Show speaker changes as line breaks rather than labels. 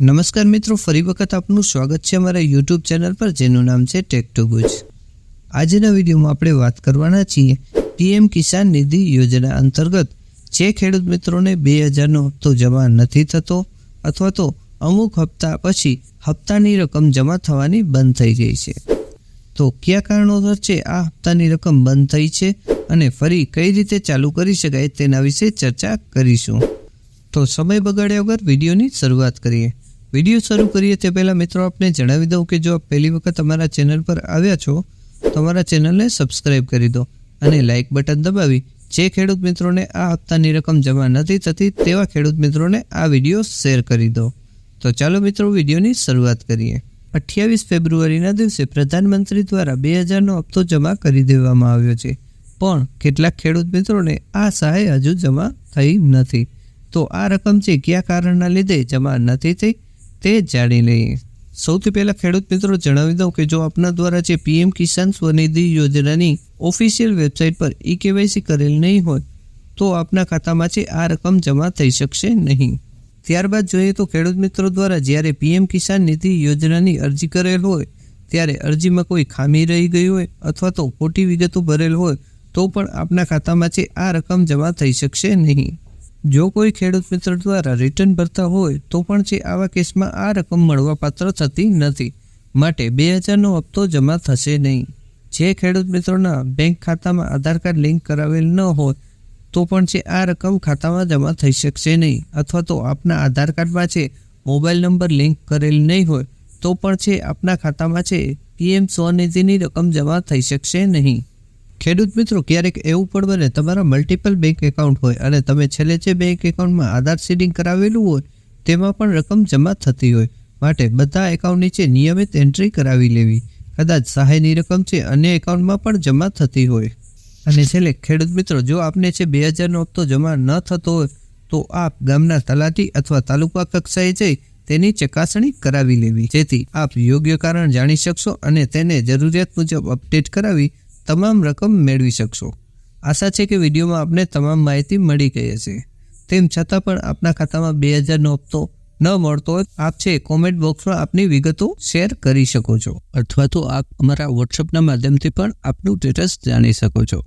નમસ્કાર મિત્રો, ફરી વખત આપનું સ્વાગત છે અમારા યુટ્યુબ ચેનલ પર, જેનું નામ છે ટેક ટુ ગુજ આજના વિડીયોમાં આપણે વાત કરવાના છીએ પીએમ કિસાન નિધિ યોજના અંતર્ગત જે ખેડૂત મિત્રોને બે હજારનો હપ્તો જમા નથી થતો અથવા તો અમુક હપ્તા પછી હપ્તાની રકમ જમા થવાની બંધ થઈ ગઈ છે. તો કયા કારણોસર છે આ હપ્તાની રકમ બંધ થઈ છે અને ફરી કઈ રીતે ચાલુ કરી શકાય તેના વિશે ચર્ચા કરીશું. તો સમય બગાડ્યા વગર વિડીયોની શરૂઆત કરીએ. વીડિયો શરૂ કરીએ તે પહેલાં મિત્રો આપને જણાવી દઉં કે જો આપ પહેલી વખત અમારા ચેનલ પર આવ્યા છો, તો અમારા ચેનલને સબસ્ક્રાઈબ કરી દો અને લાઇક બટન દબાવી, જે ખેડૂત મિત્રોને આ હપ્તાની રકમ જમા નથી થતી તેવા ખેડૂત મિત્રોને આ વીડિયો શેર કરી દો. તો ચાલો મિત્રો વિડીયોની શરૂઆત કરીએ. અઠ્યાવીસ ફેબ્રુઆરીના દિવસે પ્રધાનમંત્રી દ્વારા બે હજારનો હપ્તો જમા કરી દેવામાં આવ્યો છે. પણ કેટલાક ખેડૂત મિત્રોને આ સહાય હજુ જમા થઈ નથી. તો આ રકમ છે કયા કારણના લીધે જમા નથી થઈ? તે જાણી લઈએ સૌથી પહેલાં ખેડૂત મિત્રો જણાવી દઉં કે જો આપના દ્વારા જે પીએમ કિસાન સ્વનિધિ યોજનાની ઓફિશિયલ વેબસાઇટ પર ઈ કેવાયસી કરેલ નહીં હોય, તો આપના ખાતામાં છે આ રકમ જમા થઈ શકશે નહીં. ત્યારબાદ જોઈએ તો ખેડૂત મિત્રો દ્વારા જ્યારે પીએમ કિસાન નિધિ યોજનાની અરજી કરેલ હોય, ત્યારે અરજીમાં કોઈ ખામી રહી ગઈ હોય અથવા તો ખોટી વિગતો ભરેલ હોય, તો પણ આપના ખાતામાં છે આ રકમ જમા થઈ શકશે નહીં. જો કોઈ ખેડૂત મિત્ર દ્વારા રિટર્ન ભરતા હોય, તો પણ છે આવા કેસમાં આ રકમ મળવાપાત્ર થતી નથી. માટે બે હજારનો હપ્તો જમા થશે નહીં. જે ખેડૂત મિત્રોના બેંક ખાતામાં આધાર કાર્ડ લિંક કરાવેલ ન હોય તો પણ છે આ રકમ ખાતામાં જમા થઈ શકશે નહીં. અથવા તો આપના આધાર કાર્ડમાં છે મોબાઈલ નંબર લિંક કરેલ નહીં હોય, તો પણ છે આપના ખાતામાં છે, પીએમ સ્વનિધિની રકમ જમા થઈ શકશે નહીં. ખેડૂત મિત્રો, ક્યારેક એવું પણ બને, તમારા મલ્ટિપલ બેંક એકાઉન્ટ હોય અને તમે છેલ્લે જે બેંક એકાઉન્ટમાં આધાર સીડિંગ કરાવેલું હોય, તેમાં પણ રકમ જમા થતી હોય. માટે બધા એકાઉન્ટ નીચે નિયમિત એન્ટ્રી કરાવી લેવી. કદાચ સહાયની રકમ છે, અન્ય એકાઉન્ટમાં પણ જમા થતી હોય. અને છેલ્લે, ખેડૂત મિત્રો, જો આપને છે બે હજારનો હપ્તો જમા ન થતો હોય, તો આપ ગામના તલાટી અથવા તાલુકા કક્ષાએ જઈ તેની ચકાસણી કરાવી લેવી. જેથી આપ યોગ્ય કારણ જાણી શકશો અને તેને જરૂરિયાત મુજબ અપડેટ કરાવી તમામ રકમ મેળવી શકશો. આશા છે કે વિડીયોમાં આપને તમામ માહિતી મળી ગઈ હશે. તેમ છતાં પણ આપના ખાતામાં બે હજારનો હપ્તો ન મળતો હોય, આપ છે કોમેન્ટ બોક્સમાં આપની વિગતો શેર કરી શકો છો. અથવા તો આપ અમારા વોટ્સઅપના માધ્યમથી પણ આપનું સ્ટેટસ જાણી શકો છો.